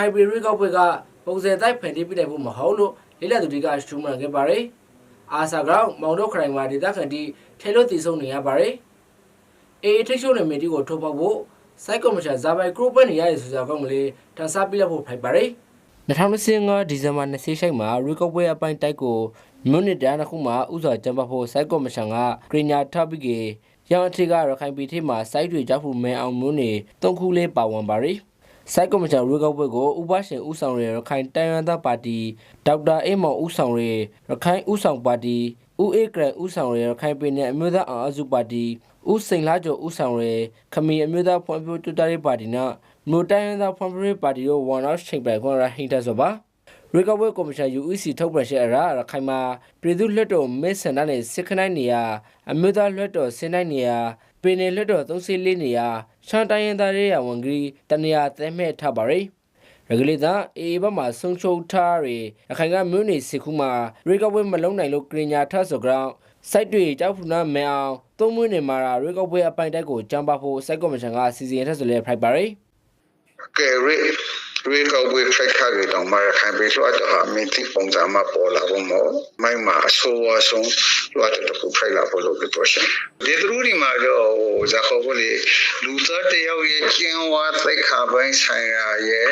ခိုင်ပြည်ရွေးကောက်ပွဲကပုံစံတိုင်းဖန်တီးပြနိုင်ဖို့မဟုတ်လို့လေးလက်သူတွေကရှုံးမှန်ခဲ့ပါတယ်အာဆာဂရောင်းမောင်တို့ခရိုင်မှာဒေသခံတီထဲလို့တည်ဆုံနေရပါတယ်အေးထိတ်ရှုံးနေမီတီကိုထုတ်ဖောက်ဖို့စိုက်ကော်မရှင်ဇာပိုင်ဂရုပဲနေရတဲ့ဆိုကြကောင်းကလေးတန်စားပြလက်ဖို့ဖိုက်ပါတယ်2025ဒီဇင်ဘာ26မှာရီကော့ပွဲအပိုင်းတိုက်ကိုမြို့နယ်တန်းတစ်ခုမှာဥစွာကျင်းပဖို့စိုက်ကော်မရှင်ကဂရညာထပ်ပြီးကေရောင်အထက်ကရခိုင်ပြည်ထဲမှာစိုက်တွေကြောက်ဖို့မဲအောင်မြို့နယ်သုံးခုလေးပါဝင်ပါတယ် စိုက်ကော်မရှင်ရီကော့ပွဲကိုဥပရှင်ဦးဆောင်ရရခိုင်တန်ရန်သားပါတီဒေါက်တာအေးမောင်ဦးဆောင်ရရခိုင်ဦးဆောင်ပါတီဦးအေးကရန်ဦးဆောင်ရရခိုင်ပြည်နယ်အမျိုးသားအောင်အစုပါတီဦးစိန်လာကျော်ဦးဆောင်ရခမီအမျိုးသားဖွံ့ဖြိုးတိုးတက်ရေးပါတီနဲ့မြို့တိုင်းရင်းသားဖွံ့ဖြိုးရေးပါတီတို့ဝန်အော့ချိန်ပိုင်ခွင့်ရဟိတ်တဲ့ဆိုပါရီကဝဲကော်မရှင် UEC ထုတ်ပြန်ချက်အရရခိုင်မှာပြည်သူ့လွှတ်တော်မဲဆန္ဒနယ်စစ်ခနိုင်နေရအမျိုးသားလွှတ်တော်စင်နိုင်နေရပင်နယ်လွှတ်တော်34နေရ ရှမ်းတိုင်းရင်းသားရေးရဝန်ကြီးတနေရာသဲမဲ့ထားပါရယ်ရဂလီသာအေဘတ်မှာဆုံချုံထားရအခိုင်ကမြို့နေစစ်ခုမှာရီကဝဲမလုံးနိုင်လို့ကရင်ညာထဆိုကြောင်းစိုက်တွေကြောက်ဖူနာမဲအောင်သုံးမွေးနေမှာရီကဝဲအပိုင်တိုက်ကိုကြမ်းပါဖို့စိုက်ကော်မရှင်ကစီစဉ်ထက်ဆိုလဲဖိုက်ပါရယ်ကဲရေ ရေကောက်ဝေဖိုက်ခါကြတော့မရခိုင်ပြည်လို့တော့မင်းတိပုံစံမှာပေါ်လာဖို့မောမိုင်းမှာအဆိုးအဆုံးလို့တော့ခုဖိုက်လာဖို့လို့ပြောရှင်ဒီသူတို့ဒီမှာတော့ဇာခေါ်ဖို့လေလူသားတယောက်ရဲ့ကျင်းဝါသိခါပိုင်းဆိုင်ရာရဲ့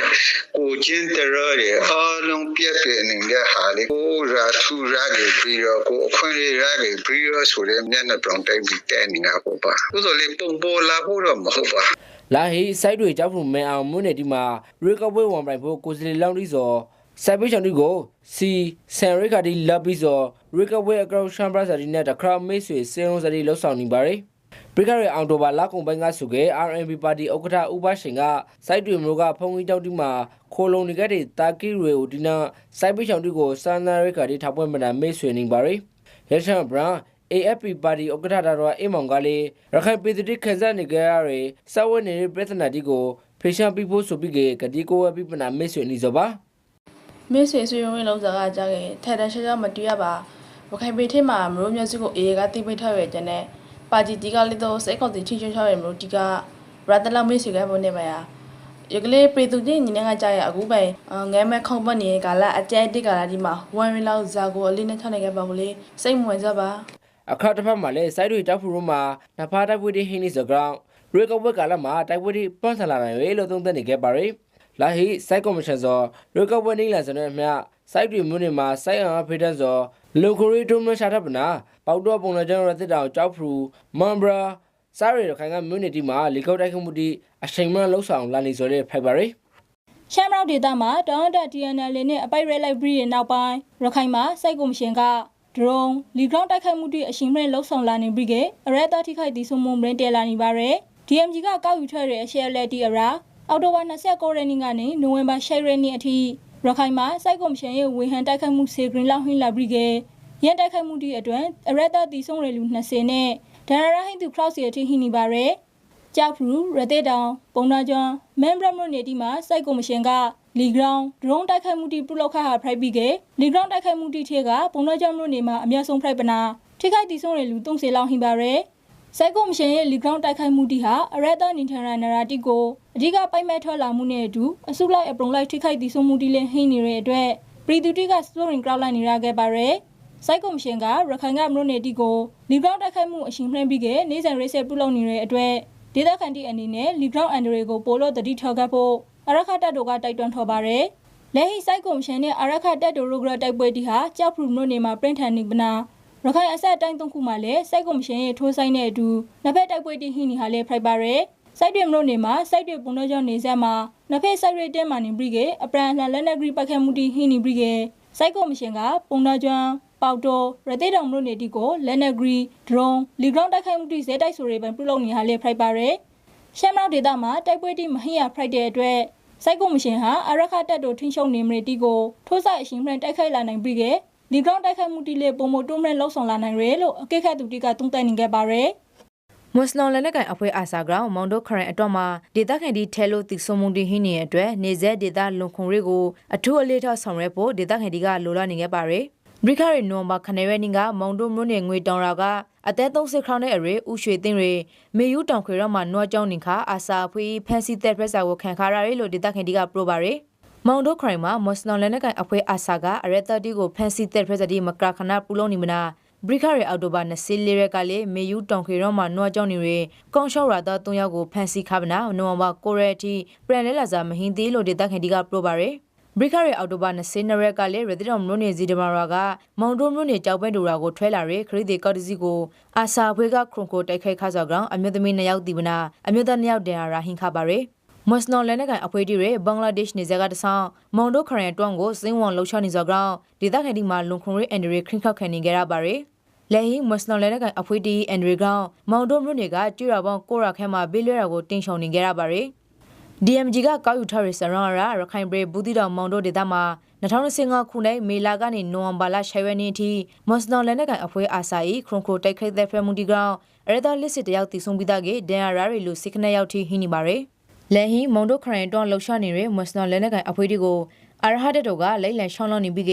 ကိုချင်းတရရဲ့အားလုံးပြည့်ပြည့်နေတဲ့ဟာလေးကိုရာထူရာကြီးပြီးတော့ကိုအခွင့်အရေးရာကြီးပြီးတော့ဆိုတဲ့မျက်နှာပြောင်တိုင်းပြီးတဲ့နေတာပေါ့ပါသို့တော်လေးပုံပေါ်လာဖို့တော့မဟုတ်ပါ လာဟီစိုက်တွေကြောက်ဖို့မဲအောင်မြို့နယ်ဒီမှာရီကဝဲဝန်ပိုင်ဖို့ကိုစလီလောင်းဒီစောစိုက်ပေးချောင်ဒီကိုစီဆန်ရီကာဒီလပ်ပြီးစောရီကဝဲအကောက်ရှမ်ဘရာစာဒီနဲ့တခရမေးဆွေစေုံစာဒီလှုပ်ဆောင်နေပါတယ်ပရိကရအောင်တိုဘာလာကုန်ပိုင်းကဆိုခဲ့ RNB ပါတီဥက္ကဋ္ဌဥပရှင်ကစိုက်တွေမျိုးကဖုန်ကြီးတောက်ဒီမှာခိုလုံနေခဲ့တဲ့တာကီရီကိုဒီနာစိုက်ပေးချောင်ဒီကိုစန်နာရီကာဒီထောက်ပွဲမနာမေးဆွေနေပါတယ်ရက်ချန်ဘရာ AFP ပါတီဥက္ကဋ္ဌတော်အေးမောင်ကလေးရခိုင်ပြည်သူတွေခန်းစားနေကြရတဲ့စာဝတ်နေတဲ့ပြည်ထနာတီကိုဖေရှာပြဖို့ဆိုပြီးကတိကိုဝပြပနာမေ့ဆွေနေစောပါမင်းဆွေဆွေဝင်လုံးစားကကြားခဲ့ထဲတန်းရှာရှာမတူရပါရခိုင်ပြည်ထဲမှာမရိုးမျိုးစုကိုအေးကတိပိတ်ထားရတဲ့နဲ့ပါတီတီကလေးတော့စိတ်ကောက်တီချင်းချင်းချောရမလို့ဒီကရတလောက်မင်းဆွေကပေါ်နေပါရရကလေးပြည်သူချင်းညီနေကကြားရအခုပဲငဲမဲခုံပနေကလာအကျဲတိကလာဒီမှာဝမ်ရီလောက်ဇာကိုအလေးနဲ့ချနေခဲ့ပါဘူးလေစိတ်မဝင်စားပါ အခါတစ်ဖက်မှာလည်းစိုက်တွေတောက်ဖူရုံးမှာနဖားတိုက်ပွဲတွေဟင်းနေစကောင်ရေကောက်ပွဲကာလမှာတိုက်ပွဲတွေပန့်ဆလာနိုင်ရေလို့သုံးသပ်နေခဲ့ပါရယ်လာဟီစိုက်ကော်မရှင်စောရေကောက်ပွဲနေလာစတဲ့အမြစိုက်တွေမြို့နယ်မှာစိုက်အောင်ဖေးတဲ့စောလုံခရီဒုံမရှာတပ်ပနာပေါတော့ပုံလည်းကျောင်းရတဲ့တောင်ကြောက်ဖူမန်ဘရာစားရခိုင်ကမြို့နယ်ဒီမှာလီကောက်တိုက်ခမှုတီအချိန်မှလှုပ်ဆောင်လာနေစောတဲ့ဖိုက်ပါရယ်ရှမ်းမြောက်ဒေသမှာတောင်းတ TNL နဲ့အပိုက်ရဲလိုက်ပြီးရဲ့နောက်ပိုင်းရခိုင်မှာစိုက်ကော်မရှင်က ဒရုန်းလီဂရောင်းတိုက်ခိုက်မှုတွေအရှင်မြင့်လှုပ်ဆောင်လာနေပြီးကအရဲတော်ထိခိုက်တီဆုံမှုမင်းတဲလာနေပါရယ် DMG ကကောက်ယူထွက်တဲ့အရှယ်လက်တီအရာအောက်တိုဘာ29ရက်နေ့ကနေနိုဝင်ဘာ10ရက်နေ့အထိရခိုင်မှာစိုက်ကော်မရှင်ရဲ့ဝေဟန်တိုက်ခိုက်မှုစေဂရင်းလောက်ဟင်းလာပြီးကရန်တိုက်ခိုက်မှုတွေအတွက်အရဲတော်တီဆုံရလူ20နဲ့ဒရရာဟိန်သူခရောက်စီအထိဟင်းနေပါရယ်ကြောက်ဖရူရတဲ့တောင်ပုံနာကျွန်းမန်ဘရမြို့နယ်ဒီမှာစိုက်ကော်မရှင်က လီဂရောင်းဒရုန်းတိုက်ခိုက်မှုတီပြုလုပ်ခါဟာဖရိုက်ပြီးကလီဂရောင်းတိုက်ခိုက်မှုတီထဲကပုံနာကျွန်းမြို့နယ်မှာအများဆုံးဖရိုက်ပနာထိခိုက်တီဆုံးရလူ30လောက်ဟင်ပါရယ်စိုက်ကော်မရှင်ရဲ့လီဂရောင်းတိုက်ခိုက်မှုတီဟာအရက်တာနင်ထရာနရာတီကိုအဓိကပိုက်မဲ့ထွက်လာမှုနဲ့အတူအစုလိုက်အပရုံလိုက်ထိခိုက်တီဆုံးမှုတီလည်းဟင်းနေတဲ့အတွက်ပြည်သူတွေကစတိုရင်ကရောက်လိုက်နေရခဲ့ပါရယ်စိုက်ကော်မရှင်ကရခိုင်ကမြို့နယ်တီကိုလီဂရောင်းတိုက်ခိုက်မှုအရှင်နှင်းပြီးကနေစဉ်ရေးဆက်ပြုလုပ်နေတဲ့အတွက်ဒေသခံတီအနေနဲ့လီဂရောင်းအန်ဒရီကိုပိုလို့တတိထောက်ခဲ့ဖို့ အရခတ်တပ်တို့ကတိုက်တွန်းထော်ပါရယ်လက်ဟိစိုက်ကော်မရှင်နဲ့အရခတ်တပ်တို့ရိုဂရတိုက်ပွဲတီဟာကြောက်ဖရူမြို့နယ်မှာပြင်းထန်နေပနာရခိုင်အဆက်အတိုင်းသုံးခုမှလည်းစိုက်ကော်မရှင်ရဲ့ထိုးဆိုင်တဲ့အတူနှစ်ဖက်တိုက်ပွဲတီဟင်းနီဟာလည်းဖိုက်ပါရယ်စိုက်တွေမြို့နယ်မှာစိုက်တွေပုံတော့ကြောင့်နေဆက်မှာနှစ်ဖက်စိုက်တွေတဲမှနေပြီးကအပရန်လှန်လက်နက်ဂရီပတ်ခတ်မှုတီဟင်းနီပြီးကစိုက်ကော်မရှင်ကပုံတော့ကျွန်းပေါတိုရသေးတောင်မြို့နယ်တီကိုလက်နက်ဂရီဒရုန်းလီဂရောင်းတိုက်ခိုက်မှုတီဇဲတိုက်ဆိုတွေပန်ပြုလုပ်နေဟာလည်းဖိုက်ပါရယ်ရှမ်းမြောက်ဒေသမှာတိုက်ပွဲတီမဟိယဖရိုက်တဲ့အတွက် စိုက်ကော်မရှင်ဟာအရခတက်တို့ထင်းရှုံနေမရတီကိုထိုးဆိုင်အရှင်မှန်တိုက်ခိုက်လာနိုင်ပြီးကဒီကောင်တိုက်ခိုက်မှုတီလေပုံမတွန်းမဲ့လှုပ်ဆောင်လာနိုင်ရလို့အကဲခတ်သူတီကတုံ့တက်နေခဲ့ပါရယ်မွတ်စလင်လက်နက်ကိုင်အဖွဲ့အာဆာဂရောင်းမောင်တို့ခရိုင်အတွက်မှာဒေသခံဒီထဲလို့တည်ဆုံမှုတီဟင်းနေတဲ့အတွက်နေဆက်ဒေသလွန်ခွန်ရိကိုအထူးအလေးထားဆောင်ရွက်ဖို့ဒေသခံဒီကလိုလားနေခဲ့ပါရယ် ဘရိခရီနိုဘာခနေရနင်းကမောင်တို့မြို့နယ်ငွေတောင်ရာကအသက်30ခရောင်းတဲ့အရေဥရွှေသိန်းတွေမေယူတောင်ခွေရောမှာနွားကြောင်းနေခါအာဆာဖွေးဖန်စီသက်ပရက်စာကိုခံခါရရလို့ဒေသခံဒီကပရိုပါရယ်မောင်တို့ခရိုင်မှာမွတ်စလင်လက်နက်ကိုင်အဖွဲ့အာဆာကအရက်30ကိုဖန်စီတဲ့ဖရက်စတီမကရခနာပူလုံးနေမနာဘရိခရီအော်တိုဘာ24ရက်ကလေးမေယူတောင်ခေရောမှာနွားကြောင်းနေရကောင်းရှောက်ရာသား3ယောက်ကိုဖန်စီခါပနာနိုဝင်ဘာ9ရက်အထိပရန်လဲလာစာမဟင်းသေးလို့ဒေသခံတီကပရိုပါရယ် ဘရိခရီအော်တိုဘာ20ရက်ကလေးရတဲ့တော်မြို့နေစီဒမာရာကမောင်တို့မြို့နေကြောက်ပဲဒူရာကိုထွဲလာရခရီးဒီကော့တစီကိုအာဆာဖွေးကခရွန်ကိုတိုက်ခိုက်ခါစောက်ကောင်အမျိုးသမီး2ယောက်တီဗနာအမျိုးသား2ယောက်တန်ရာဟင်ခါပါရယ်မွတ်စလော်လက်နက်ကန်အဖွဲ့တီရဲ့ဘင်္ဂလားဒေ့ရှ်နေဇက်ကတဆောင်မောင်တို့ခရန်တွန်းကိုစင်းဝန်လှုပ်ရှားနေစောက်ကောင်ဒေသခံတီမှာလွန်ခွန်ရေးအန်ဒရီခရင်ခောက်ခံနေကြရပါရယ်လက်ဟီမွတ်စလင်လက်နက်ကိုင်အဖွဲ့တီအန်ဒရီကောင်မောင်တို့မြို့နယ်ကတိရပေါင်းကိုရခဲမှာဘေးလွဲတာကိုတင်ရှောင်နေကြရပါရယ် DMG ကကောက်ယူထားရစရန်ရာရခိုင်ပြည်ဘူးတီတော်မောင်တို့ဒေသမှာ2015ခုနှစ်မေလာကနေနိုဝင်ဘာလ6ရက်နေ့ထိမွတ်စလင်လက်နက်ကိုင်အဖွဲ့အာဆာဤခရွန်ခရိုတိုက်ခိုက်တဲ့ဖရမူတီကောင်အရဒါလစ်စစ်တယောက်တည်ဆုံပြီးသားကဒန်ရာရီလိုစစ်ခနဲ့ရောက်ထိဟင်းနေပါရယ်လက်ဟီမုံတို့ခရိုင်တွန်းလှုပ်ရှားနေတဲ့မွတ်စလင်လက်နက်ကိုင်အဖွဲ့တီကိုအာရဟတ်တို့ကလိမ့်လန်ရှောင်းလောင်းနေပြီးက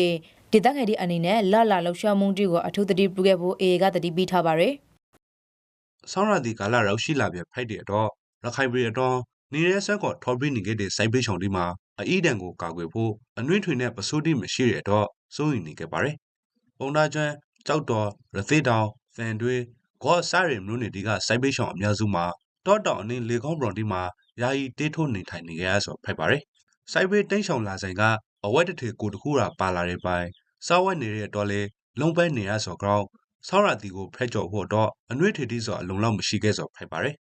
ဒေသခံဒီအနေနဲ့လာလာလှုပ်ရှားမှုတီကိုအထူးသတိပြုခဲ့ဖို့အေအေကတတိပေးထားပါရယ်ဆောင်းရသည့်ကာလရောက်ရှိလာပြဖိုက်တဲ့အတော့ရခိုင်ပြည်အတော့ နေရဲဆက်ကောထော်ပြီးနေခဲ့တဲ့စိုက်ပေးချောင်ဒီမှာအဤတန်ကိုကာကွယ်ဖို့အနှွင့်ထွေနဲ့ပစိုးတိမရှိတဲ့အတော့စိုးရိမ်နေခဲ့ပါတယ်။ပုံသားကျွန်းကြောက်တော်ရသေးတောင်ဖန်တွေးဂေါ်စားရီမျိုးနေဒီကစိုက်ပေးချောင်အများစုမှာတောတောင်အင်းလေကောင်းပရွန်ဒီမှာယာယီတေးထိုးနေထိုင်နေကြရဆိုဖိုက်ပါတယ်။စိုက်ပေးတိန့်ဆောင်လာဆိုင်ကအဝက်တစ်ထေကိုတခုတာပါလာတဲ့ပိုင်းစားဝက်နေတဲ့တော့လေလုံးပဲနေရဆိုကြောင်းဆောင်းရတီကိုဖဲကြော်ဖို့တော့အနှွေးထေတီဆိုအလုံးလောက်မရှိခဲ့ဆိုဖိုက်ပါတယ်။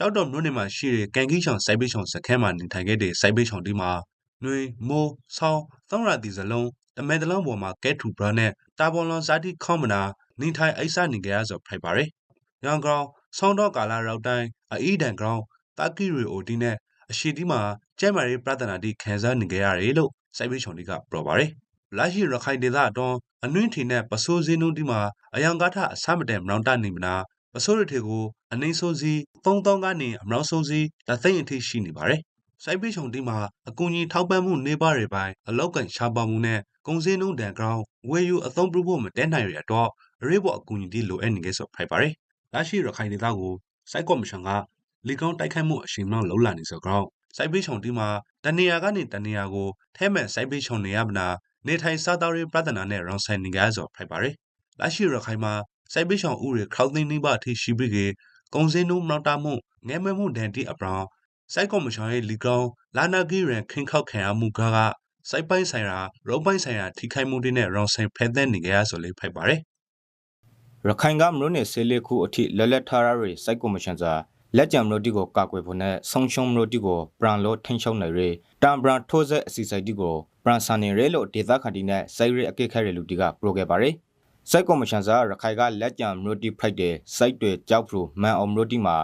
ကြောက်တော်မြို့နယ်မှာရှိတဲ့ကန်ကြီးချောင်စိုက်ပေးချောင်စခန်းမှာနေထိုင်ခဲ့တဲ့စိုက်ပေးချောင်ဒီမှာနှွေမိုးဆောင်းသောင်းရတီစလုံးတမဲတလုံးပေါ်မှာကဲထူဘရနဲ့တာပေါ်လွန်စာတိခေါမနာနေထိုင်အိဆာနေကြရဆိုဖိုက်ပါတယ်။ရန်ကောင်ဆောင်းတော့ကာလာရောက်တိုင်းအီဒန်ကောင်တာကီရီအိုဒီနဲ့အရှိတီမှာကျဲမာရီပြဿနာတိခံစားနေကြရတယ်လို့စိုက်ပေးချောင်ဒီကပြောပါတယ်။လာရှိရခိုင်ဒေသအတွင်းအနှွင့်ထီနဲ့ပစိုးစင်းတို့ဒီမှာအယံကားထအဆမတန်မရောင်တနေမနာ ပစိုးရထေကိုအနှိမ့်ဆိုးစီ3000ကနေအမရောင်ဆုံးစီတသိမ့်အထိရှိနေပါတယ်။စိုက်ပေးချုံဒီမှာအကူအညီထောက်ပံ့မှုနေပါရပိုင်းအလောက်ကန်ရှားပါမှုနဲ့ကုန်စည်နှုန်းတန်ကောင်ဝယ်ယူအသုံးပြုဖို့မတဲနိုင်ရတော့အရေးပေါ်အကူအညီဒီလိုအပ်နေခဲ့ဆိုဖိုက်ပါတယ်။လာရှိရခိုင်ဒေသကိုစိုက်ကော့မရှင်ကလီကောင်တိုက်ခိုက်မှုအရှိန်မောင်းလှုပ်လာနေစေကောင်စိုက်ပေးချုံဒီမှာတနေရာကနေတနေရာကိုထဲမဲ့စိုက်ပေးချုံနေရမနာနေထိုင်စားသောက်ရေးပြဿနာနဲ့ရောင်ဆိုင်နေကြဆိုဖိုက်ပါတယ်။လာရှိရခိုင်မှာ စိုက်ပေးချုံဥရခေါသိန်းနှိပါအထိရှိပြီးကကုံစင်းနှုံမောက်တာမှုငဲမဲမှုဒန်တီအပရောင်စိုက်ကော်မရှင်ရဲ့လီကောင်လာနာဂီရန်ခင်ခောက်ခံရမှုကကစိုက်ပိုင်းဆိုင်ရာရုပ်ပိုင်းဆိုင်ရာထိခိုက်မှုတွေနဲ့ရောင်ဆိုင်ဖဲတဲ့နေကြရဆိုလေးဖိုက်ပါတယ်ရခိုင်ကမလို့နေဆေးလေးခုအထိလက်လက်ထားရရစိုက်ကော်မရှင်စာလက်ကြံမလို့တီကိုကာကွယ်ဖို့နဲ့ဆုံရှုံမလို့တီကိုပရန်လို့ထိန်ရှုံနေရတမ်ပရန်ထိုးဆက်အစီစိုက်တီကိုပရန်ဆန်နေရလို့ဒေသခံတီနဲ့စိုက်ရအကိတ်ခဲရလူတီကပရိုခဲ့ပါတယ် စိုက်ကော်မရှင်စာရခိုင်ကလက်ကြံမလို့တီဖိုက်တဲ့စိုက်တွေကြောက်ဖရူမန်အောင်မလို့တီမှာ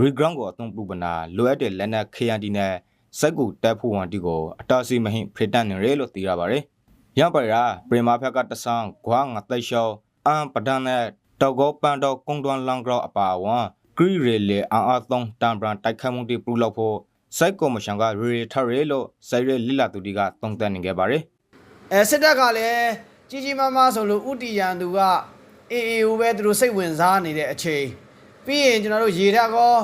ရီဂရောင်းကိုအသုံးပြုပနာလိုအပ်တဲ့လက်နက် KND နဲ့စက်ကူတက်ဖို့ဝန်တီကိုအတားစီမဟင်ဖရတန်နေရလို့သိရပါတယ်။ရပါရာပရမဖက်ကတဆန်းဂွာငါတိတ်ရှောအမ်ပဒန်နဲ့တောက်ကောပန်တော့ကုံတွန်လန်ဂရောအပါဝံဂရီရေလေအာအာသုံးတန်ပရန်တိုက်ခတ်မှုတွေပြုလုပ်ဖို့စိုက်ကော်မရှင်ကရေရေထရဲလို့စိုက်ရဲလိလာသူတီကတုံ့တက်နေခဲ့ပါတယ်အဲစစ်တပ်ကလည်း ကြီးကြီးမားမားဆိုလို့ဥတီရန်သူကအေအေကိုပဲသူတို့စိတ်ဝင်စားနေတဲ့အချိန်ပြီးရင်ကျွန်တော်တို့ရေဓာတ်ကော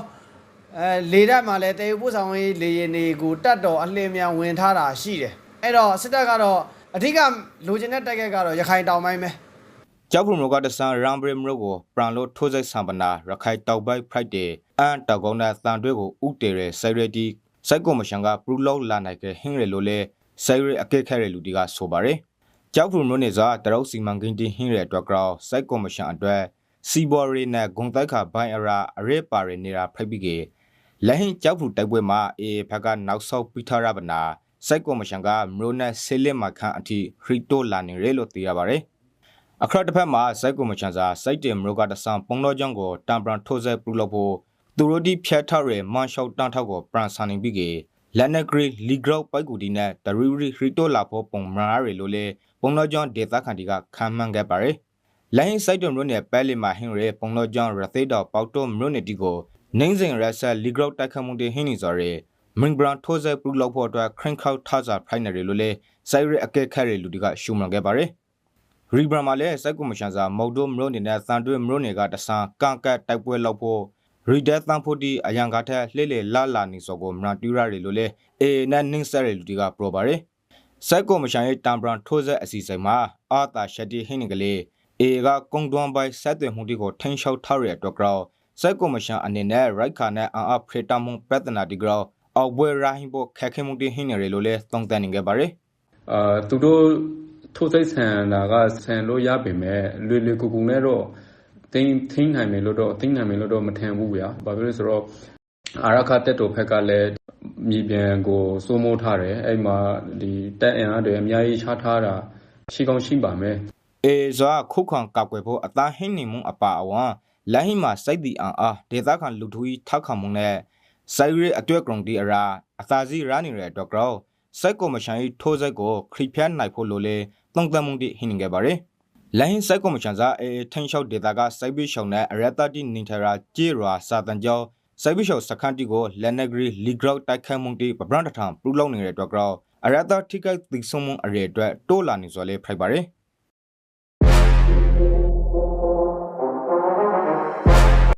အဲလေဓာတ်မှာလည်းတေပို့ဆောင်ရေးလေရင်တွေကိုတတ်တော်အလင်းမြန်ဝင်ထားတာရှိတယ်အဲ့တော့စစ်တပ်ကတော့အဓိကလိုချင်တဲ့တိုက်ခိုက်ကတော့ရခိုင်တောင်ပိုင်းပဲ။ကြောက်ဖုံမကတဆန်ရမ်ဘရမရိုကိုပရန်လို့ထိုးစိတ်ဆံပနာရခိုင်တောက်ပိုက်ဖရိုက်ဒေအန်တောက်ကောင်းတဲ့တန်တွဲကိုဥတေရဲစိုက်ရဲတီစိုက်ကော်မရှင်ကပရူလောက်လာနိုင်ခဲ့ဟင်းရဲလို့လေစိုက်ရဲအကဲခဲရဲလူတီကဆိုပါတယ်။ ကြောက်ဖုံမျိုးနေစားတရုတ်စီမံကိန်းတီဟင်းရဲအတွက်ကြောက်စိုက်ကော်မရှင်အတွက်စီဘော်ရီနဲ့ဂုံတိုက်ခါဘိုင်အရာအရေးပါရနေတာဖိုက်ပြီးကေလက်ဟင်ကြောက်ဖူတိုက်ပွဲမှာအေဖက်ကနောက်ဆောက်ပိထားရပနာစိုက်ကော်မရှင်ကမရိုနဲ့ဆေလစ်မခန့်အထိခရီတိုလာနေရဲလို့သိရပါတယ်။အခရတစ်ဖက်မှာစိုက်ကော်မရှင်စာစိုက်တင်မရိုကတဆန်ပုံတော်ကြောင့်ကိုတမ်ပရန်ထိုးဆဲပြုလုပ်ဖို့သူတို့ဒီဖြတ်ထားရဲမန်ရှောက်တန်ထောက်ကိုပရန်ဆန်နေပြီးကေလက်နက်ဂရီလီဂရော့ပိုက်ကူဒီနဲ့ဒရီရီခရီတိုလာဖို့ပုံမရာရီလို့လေ ပုံတော်ကြောင့်ဒေသခံတီကခံမှန်းခဲ့ပါတယ်။လိုင်းစိုက်တွန်မြို့နယ်ပဲလီမာဟင်းရဲပုံတော်ကြောင့်ရသေးတော်ပေါတိုမြို့နယ်တီကိုနိုင်စင်ရက်ဆက်လီဂရော့တိုက်ခတ်မှုတွေဟင်းနေစော်ရဲမင်ဘရန်ထိုးဆဲပြုလုပ်ဖို့အတွက်ခရင်ခောက်ထားစာဖိုင်နယ်လို့လေစိုက်ရဲအကဲခက်ရဲလူတီကရှုံမှန်ခဲ့ပါတယ်။ရီဘရမှာလည်းစိုက်ကူမရှင်စာမော်ဒိုမရိုနေနဲ့သန်တွဲမရိုနေကတဆန်ကန်ကတ်တိုက်ပွဲလုပ်ဖို့ရီဒက်သန်ဖို့ဒီအယံကားထက်လှဲ့လေလာလာနေစောကိုမရတူရရီလို့လေအေနဲ့နင်းဆဲရီလူတီကပရိုပါရဲ စိုက်ကောမရှင်ရဲ့တမ်ဘရန်ထိုးဆက်အစီအစဉ်မှာအာတာရှက်တီဟင်းနေကလေးအေကကုံတွန်းပိုင်းဆက်သွယ်မှုတွေကိုထိန်းချုပ်ထားရတဲ့အတွက်ကြောင့်စိုက်ကောမရှင်အနေနဲ့ရိုက်ခါနဲ့အာအဖရတာမုံပြဿနာဒီကြောင့်အောက်ဘွဲရာဟင်ဖို့ခက်ခဲမှုတွေဟင်းနေရလို့လဲသုံးသပ်နေကြပါရယ်အာသူတို့ထိုးစိတ်ဆန်တာကဆန်လို့ရပေမဲ့လွယ်လွယ်ကူကူနဲ့တော့တင်းထင်းနိုင်မယ်လို့တော့တင်းနိုင်မယ်လို့တော့မထင်ဘူးဗျာဘာဖြစ်လို့လဲဆိုတော့အာရခတက်တော်ဖက်ကလည်း မြေပြန်ကို စိုးမိုးထားတယ် အဲ့မှာဒီတက်အင်အားတွေ အများကြီးချထားတာ ရှိကောင်းရှိပါမယ်အေဇာခုခံကောက်ွယ်ဖို့ အသားဟင်းနေမှုအပါအဝင် လမ်းဟိမှာစိုက်တီအောင်အား ဒေသခံလူထုကြီးထောက်ခံမှုနဲ့စိုက်ရဲအတွက်ကောင်တီအရာ အသာစီရနေတဲ့အတွက်ကြောင့်စိုက်ကောမရှင်ထိုးစိုက်ကိုခရီးဖျက်နိုင်ဖို့လိုလေတုံ့တက်မှုတွေဟင်းနေကြပါရယ် လမ်းဟင်းစိုက်ကောမရှင်စားအေထင်းလျှောက်ဒေသကစိုက်ပြီးရှောင်းတဲ့ အရတတိနင်ထရာကြေရာစာတန်ကျော် စိုက်ပြီးရှောက်စခန်းတီကိုလက်နက်ဂရီလီဂရော့တိုက်ခိုက်မှုတွေပပရန်တထံပလူလုံးနေတဲ့အတွက်ကြောင့်အရတထိခိုက်သိဆုံးမှုအရေအတွက်တိုးလာနေစော်လေဖိုက်ပါရယ်